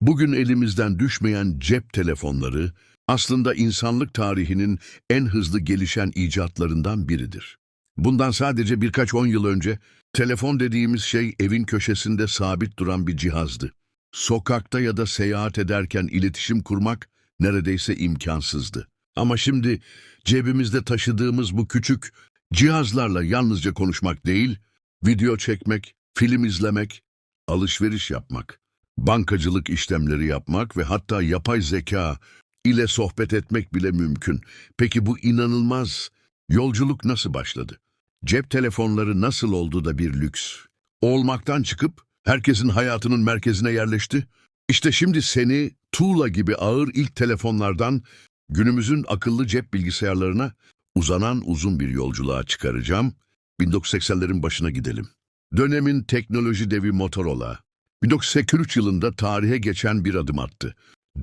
Bugün elimizden düşmeyen cep telefonları aslında insanlık tarihinin en hızlı gelişen icatlarından biridir. Bundan sadece birkaç on yıl önce telefon dediğimiz şey evin köşesinde sabit duran bir cihazdı. Sokakta ya da seyahat ederken iletişim kurmak neredeyse imkansızdı. Ama şimdi cebimizde taşıdığımız bu küçük cihazlarla yalnızca konuşmak değil, video çekmek, film izlemek, alışveriş yapmak, bankacılık işlemleri yapmak ve hatta yapay zeka ile sohbet etmek bile mümkün. Peki bu inanılmaz yolculuk nasıl başladı? Cep telefonları nasıl oldu da bir lüks? Olmaktan çıkıp herkesin hayatının merkezine yerleşti. İşte şimdi seni tuğla gibi ağır ilk telefonlardan günümüzün akıllı cep bilgisayarlarına uzanan uzun bir yolculuğa çıkaracağım. 1980'lerin başına gidelim. Dönemin teknoloji devi Motorola, 1983 yılında tarihe geçen bir adım attı.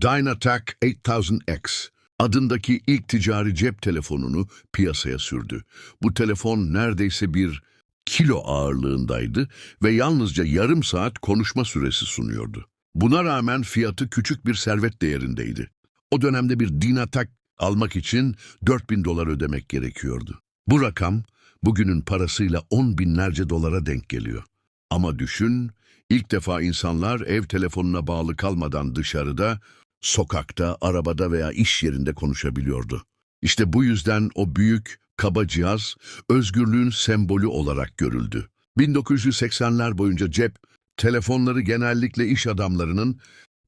Dynatac 8000X adındaki ilk ticari cep telefonunu piyasaya sürdü. Bu telefon neredeyse bir kilo ağırlığındaydı ve yalnızca yarım saat konuşma süresi sunuyordu. Buna rağmen fiyatı küçük bir servet değerindeydi. O dönemde bir Dynatac almak için 4000 dolar ödemek gerekiyordu. Bu rakam bugünün parasıyla on binlerce dolara denk geliyor. Ama düşün, ilk defa insanlar ev telefonuna bağlı kalmadan dışarıda, sokakta, arabada veya iş yerinde konuşabiliyordu. İşte bu yüzden o büyük, kaba cihaz özgürlüğün sembolü olarak görüldü. 1980'ler boyunca cep telefonları genellikle iş adamlarının,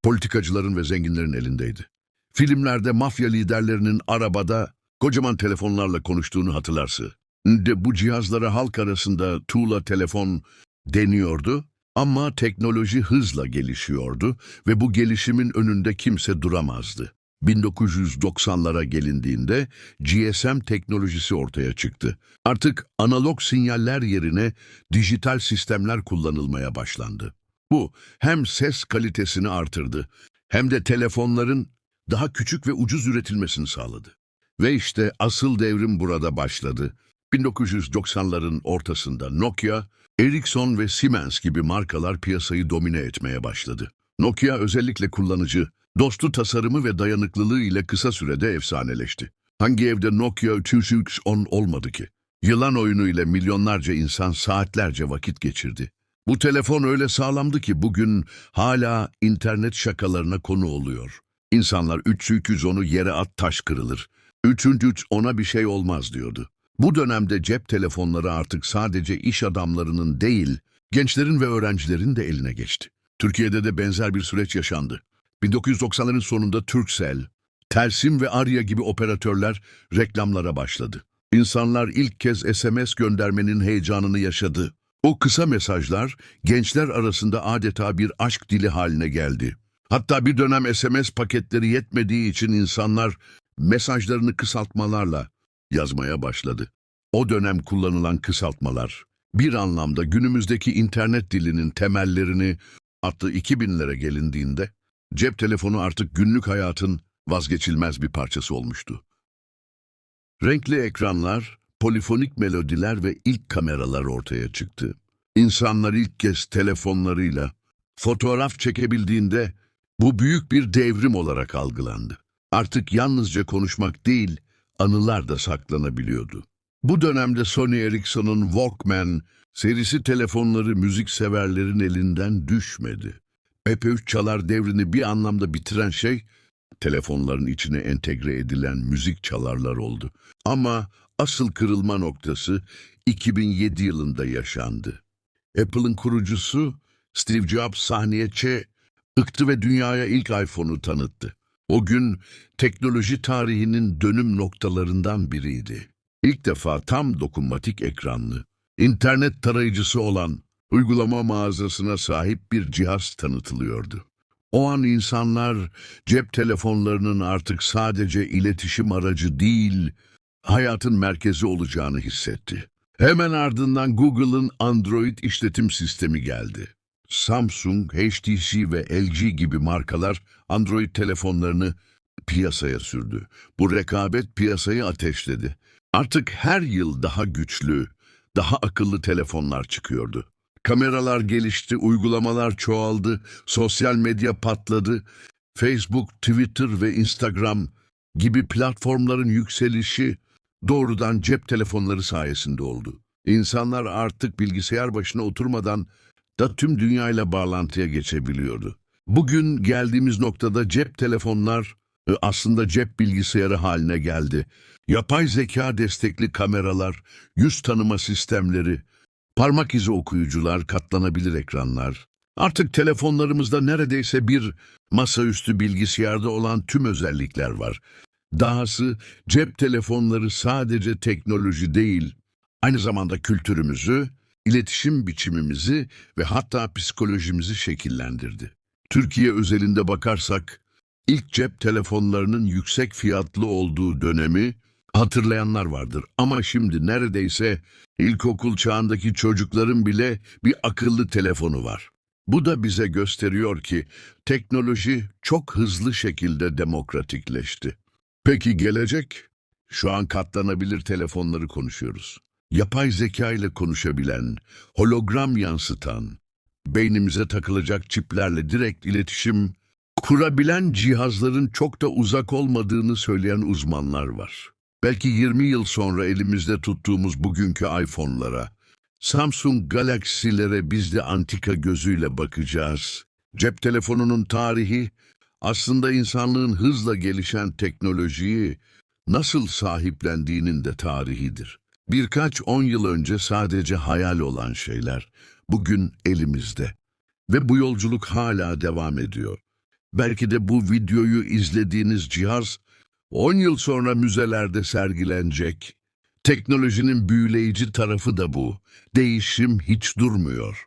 politikacıların ve zenginlerin elindeydi. Filmlerde mafya liderlerinin arabada kocaman telefonlarla konuştuğunu hatırlarsın. De bu cihazlara halk arasında tuğla telefon deniyordu ama teknoloji hızla gelişiyordu ve bu gelişimin önünde kimse duramazdı. 1990'lara gelindiğinde GSM teknolojisi ortaya çıktı. Artık analog sinyaller yerine dijital sistemler kullanılmaya başlandı. Bu hem ses kalitesini artırdı hem de telefonların daha küçük ve ucuz üretilmesini sağladı. Ve işte asıl devrim burada başladı. 1990'ların ortasında Nokia, Ericsson ve Siemens gibi markalar piyasayı domine etmeye başladı. Nokia özellikle kullanıcı, dostu tasarımı ve dayanıklılığı ile kısa sürede efsaneleşti. Hangi evde Nokia 310 olmadı ki? Yılan oyunu ile milyonlarca insan saatlerce vakit geçirdi. Bu telefon öyle sağlamdı ki bugün hala internet şakalarına konu oluyor. İnsanlar 310'u yere at taş kırılır. Üçüncü üç ona bir şey olmaz diyordu. Bu dönemde cep telefonları artık sadece iş adamlarının değil, gençlerin ve öğrencilerin de eline geçti. Türkiye'de de benzer bir süreç yaşandı. 1990'ların sonunda Turkcell, Telsim ve Arya gibi operatörler reklamlara başladı. İnsanlar ilk kez SMS göndermenin heyecanını yaşadı. O kısa mesajlar gençler arasında adeta bir aşk dili haline geldi. Hatta bir dönem SMS paketleri yetmediği için insanlar mesajlarını kısaltmalarla yazmaya başladı. O dönem kullanılan kısaltmalar bir anlamda günümüzdeki internet dilinin temellerini attı 2000'lere gelindiğinde cep telefonu artık günlük hayatın vazgeçilmez bir parçası olmuştu. Renkli ekranlar, polifonik melodiler ve ilk kameralar ortaya çıktı. İnsanlar ilk kez telefonlarıyla fotoğraf çekebildiğinde bu büyük bir devrim olarak algılandı. Artık yalnızca konuşmak değil, anılar da saklanabiliyordu. Bu dönemde Sony Ericsson'un Walkman serisi telefonları müzikseverlerin elinden düşmedi. MP3 çalar devrini bir anlamda bitiren şey, telefonların içine entegre edilen müzik çalarlar oldu. Ama asıl kırılma noktası 2007 yılında yaşandı. Apple'ın kurucusu Steve Jobs sahneye çe ıktı ve dünyaya ilk iPhone'u tanıttı. O gün teknoloji tarihinin dönüm noktalarından biriydi. İlk defa tam dokunmatik ekranlı, internet tarayıcısı olan uygulama mağazasına sahip bir cihaz tanıtılıyordu. O an insanlar cep telefonlarının artık sadece iletişim aracı değil, hayatın merkezi olacağını hissetti. Hemen ardından Google'ın Android işletim sistemi geldi. Samsung, HTC ve LG gibi markalar Android telefonlarını piyasaya sürdü. Bu rekabet piyasayı ateşledi. Artık her yıl daha güçlü, daha akıllı telefonlar çıkıyordu. Kameralar gelişti, uygulamalar çoğaldı, sosyal medya patladı. Facebook, Twitter ve Instagram gibi platformların yükselişi doğrudan cep telefonları sayesinde oldu. İnsanlar artık bilgisayar başına oturmadan da tüm dünyayla bağlantıya geçebiliyordu. Bugün geldiğimiz noktada cep telefonlar e, aslında cep bilgisayarı haline geldi. Yapay zeka destekli kameralar, yüz tanıma sistemleri, parmak izi okuyucular, katlanabilir ekranlar. Artık telefonlarımızda neredeyse bir masaüstü bilgisayarda olan tüm özellikler var. Dahası cep telefonları sadece teknoloji değil, aynı zamanda kültürümüzü, iletişim biçimimizi ve hatta psikolojimizi şekillendirdi. Türkiye özelinde bakarsak, ilk cep telefonlarının yüksek fiyatlı olduğu dönemi hatırlayanlar vardır. Ama şimdi neredeyse ilkokul çağındaki çocukların bile bir akıllı telefonu var. Bu da bize gösteriyor ki teknoloji çok hızlı şekilde demokratikleşti. Peki gelecek? Şu an katlanabilir telefonları konuşuyoruz. Yapay zeka ile konuşabilen, hologram yansıtan, beynimize takılacak çiplerle direkt iletişim kurabilen cihazların çok da uzak olmadığını söyleyen uzmanlar var. Belki 20 yıl sonra elimizde tuttuğumuz bugünkü iPhone'lara, Samsung Galaxy'lere biz de antika gözüyle bakacağız. Cep telefonunun tarihi aslında insanlığın hızla gelişen teknolojiyi nasıl sahiplendiğinin de tarihidir. Birkaç on yıl önce sadece hayal olan şeyler bugün elimizde ve bu yolculuk hala devam ediyor. Belki de bu videoyu izlediğiniz cihaz 10 yıl sonra müzelerde sergilenecek. Teknolojinin büyüleyici tarafı da bu. Değişim hiç durmuyor.